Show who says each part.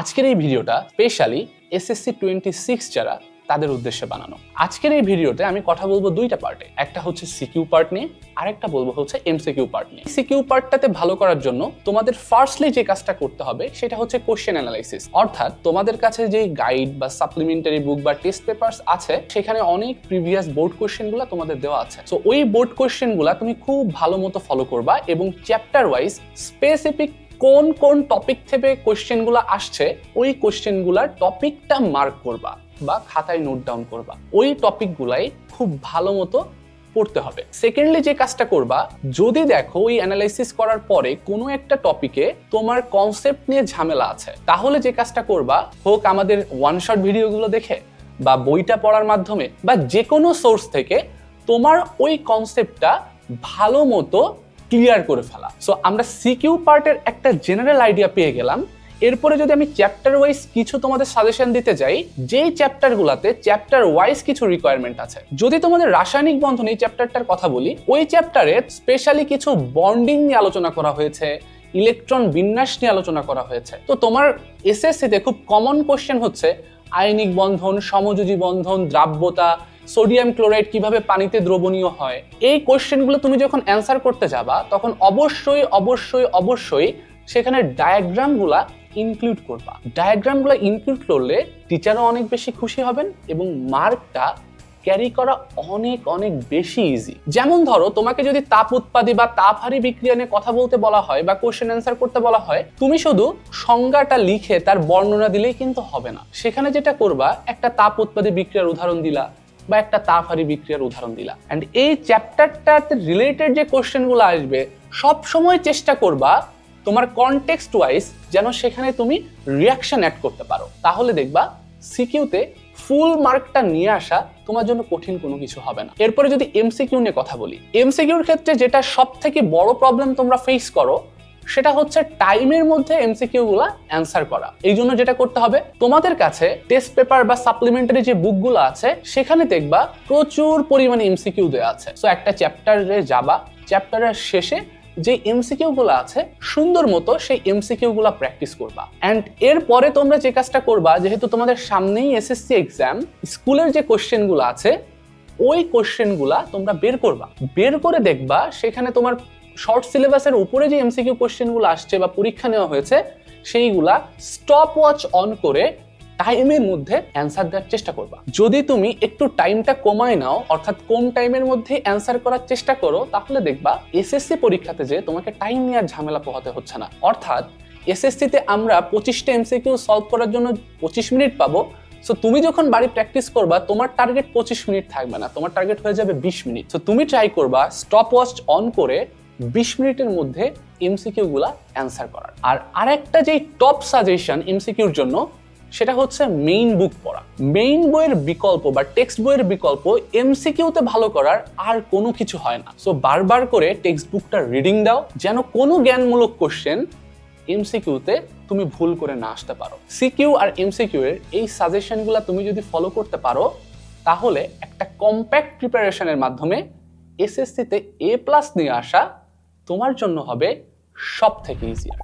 Speaker 1: আজকের এই ভিডিওটা স্পেশালি এসএসসি টোয়েন্টি সিক্স যারা তাদের উদ্দেশ্যে বানানো। আজকের এই ভিডিওতে আমি কথা বলব দুইটা পার্টে একটা হচ্ছে সিকিউ পার্ট নিয়ে আর একটা বলব হচ্ছে এমসিকিউ পার্ট নিয়ে। সিকিউ পার্টটাতে ভালো করার জন্য তোমাদের ফার্স্টলি যে কাজটা করতে হবে, সেটা হচ্ছে কোশ্চেন অ্যানালাইসিস অর্থাৎ তোমাদের কাছে যে গাইড বা সাপ্লিমেন্টারি বুক বা টেস্ট পেপারস আছে, সেখানে অনেক প্রিভিয়াস বোর্ড কোশ্চেনগুলো তোমাদের দেওয়া আছে। তো ওই বোর্ড কোশ্চেনগুলো তুমি খুব ভালো মতো ফলো করবা এবং চ্যাপ্টার ওয়াইজ স্পেসিফিক কোন কোন টপিক থেকে কোশ্চেনগুলো আসছে, ওই কোশ্চেনগুলার টপিকটা মার্ক করবা বা খাতায় নোট ডাউন করবা। ওই টপিকগুলাই খুব ভালো মতো পড়তে হবে। সেকেন্ডলি যে কাজটা করবা, যদি দেখো ওই অ্যানালাইসিস করার পরে কোনো একটা টপিকে তোমার কনসেপ্ট নিয়ে ঝামেলা আছে, তাহলে যে কাজটা করবা, হোক আমাদের ওয়ান শট ভিডিওগুলো দেখে বা বইটা পড়ার মাধ্যমে বা যে কোনো সোর্স থেকে তোমার ওই কনসেপ্টটা ভালো মতো ক্লিয়ার করে ফেলা। সো আমরা সিকিউ পার্টের একটা জেনারেল আইডিয়া পেয়ে গেলাম। এরপরে যদি আমি চ্যাপ্টার ওয়াইজ কিছু তোমাদের সাজেশন দিতে যাই, যেই চ্যাপ্টারগুলোতে চ্যাপ্টার ওয়াইজ কিছু রিকোয়ারমেন্ট আছে, যদি তোমাদের রাসায়নিক বন্ধন এই চ্যাপ্টারটার কথা বলি, ওই চ্যাপ্টারে স্পেশালি কিছু বন্ডিং নিয়ে আলোচনা করা হয়েছে ইলেকট্রন বিন্যাস নিয়ে আলোচনা করা হয়েছে। তো তোমার এসএসসিতে খুব কমন কোশ্চেন হচ্ছে, আয়নিক বন্ধন, সমযোজী বন্ধন, দ্রাব্যতা সোডিয়াম ক্লোরাইড কীভাবে পানিতে দ্রবণীয় হয়? এই কোশ্চেনগুলো তুমি যখন অ্যান্সার করতে যাবা, তখন অবশ্যই অবশ্যই অবশ্যই সেখানে ডায়াগ্রামগুলা ইনক্লুড করবা। ডায়াগ্রামগুলো ইনক্লুড করলে টিচারও অনেক বেশি খুশি হবেন এবং মার্কটা ক্যারি করা অনেক অনেক বেশি ইজি যেমন ধরো, তোমাকে যদি তাপ উৎপাদী বা তাপহারী বিক্রিয়া নিয়ে কথা বলতে বলা হয় বা কোশ্চেন অ্যান্সার করতে বলা হয়, তুমি শুধু সংজ্ঞাটা লিখে তার বর্ণনা দিলেই কিন্তু হবে না। সেখানে যেটা করবা, একটা তাপ উৎপাদী বিক্রিয়ার উদাহরণ দিলা। বা একটা তাপহারী বিক্রিয়ার উদাহরণ দিলা অ্যান্ড এই চ্যাপ্টারটাতে রিলেটেড যে কোশ্চেনগুলো আসবে সব সময় চেষ্টা করবা তোমার কনটেক্সট ওয়াইজ যেন সেখানে তুমি রিয়াকশন অ্যাড করতে পারো। তাহলে দেখবা সিকিউতে ফুল মার্কটা নিয়ে আসা তোমার জন্য কঠিন কোনো কিছু হবে না। এরপরে যদি এমসিকিউ নিয়ে কথা বলি এমসিকিউর ক্ষেত্রে যেটা সব থেকে বড় প্রবলেম তোমরা ফেস করো সেটা হচ্ছে টাইমের মধ্যে এমসিকিউ গুলা অ্যান্সার করা। এই জন্য যেটা করতে হবে, তোমাদের কাছে টেস্ট পেপার বা সাপ্লিমেন্টারি যে বুকগুলো আছে, সেখানে দেখবা প্রচুর পরিমাণে এমসিকিউ দেওয়া আছে। সো একটা চ্যাপ্টারে যাবা চ্যাপ্টারের শেষে যে এমসিকিউ গুলো আছে, সুন্দর মতো সেই এমসিকিউ গুলো প্র্যাকটিস করবা। অ্যান্ড এরপরে তোমরা যে কাজটা করবা, যেহেতু তোমাদের সামনেই এসএসসি এক্সাম স্কুলের যে কোশ্চেনগুলো আছে, ওই কোশ্চেনগুলা তোমরা বের করবা। বের করে দেখবা, সেখানে তোমার শর্ট সিলেবাসের উপরে যে এমসিকিউ কোশ্চেনগুলো আসছে বা পরীক্ষা নেওয়া হয়েছে, সেইগুলা স্টপ ওয়াচ অন করে টাইমের মধ্যে অ্যান্সার দেওয়ার চেষ্টা করবা। যদি তুমি একটু টাইমটা কমায় নাও, অর্থাৎ কম টাইমের মধ্যে অ্যান্সার করার চেষ্টা করো, তাহলে দেখবা এসএসসি পরীক্ষাতে যে তোমাকে টাইম নেওয়ার ঝামেলা পোহাতে হচ্ছে না। অর্থাৎ এসএসসিতে আমরা পঁচিশটা এমসিকিউ সলভ করার জন্য পঁচিশ মিনিট পাবো। সো তুমি যখন বাড়ি প্র্যাকটিস করবা, তোমার টার্গেট পঁচিশ মিনিট থাকবে না। তোমার টার্গেট হয়ে যাবে বিশ মিনিট সো তুমি ট্রাই করবা স্টপ ওয়াচ অন করে বিশ মিনিটের মধ্যে এমসিকিউ গুলা অ্যান্সার করার। আর আরেকটা যেই টপ সাজেশন এমসিকিউর জন্য, সেটা হচ্ছে মেইন বুক পড়া। মেইন বইয়ের বিকল্প বা টেক্সট বইয়ের বিকল্প এমসিকিউতে ভালো করার আর কোনো কিছু হয় না। সো বারবার করে টেক্সট বুকটা রিডিং দাও, যেন কোনো জ্ঞানমূলক কোশ্চেন এমসিকিউতে তুমি ভুল করে না আসতে পারো। সিকিউ আর এমসিকিউ এর এই সাজেশনগুলো তুমি যদি ফলো করতে পারো, তাহলে একটা কম্প্যাক্ট প্রিপারেশনের মাধ্যমে এসএসসিতে এ প্লাস নিয়ে আসা তোমার জন্য হবে সব থেকে ইজিয়ার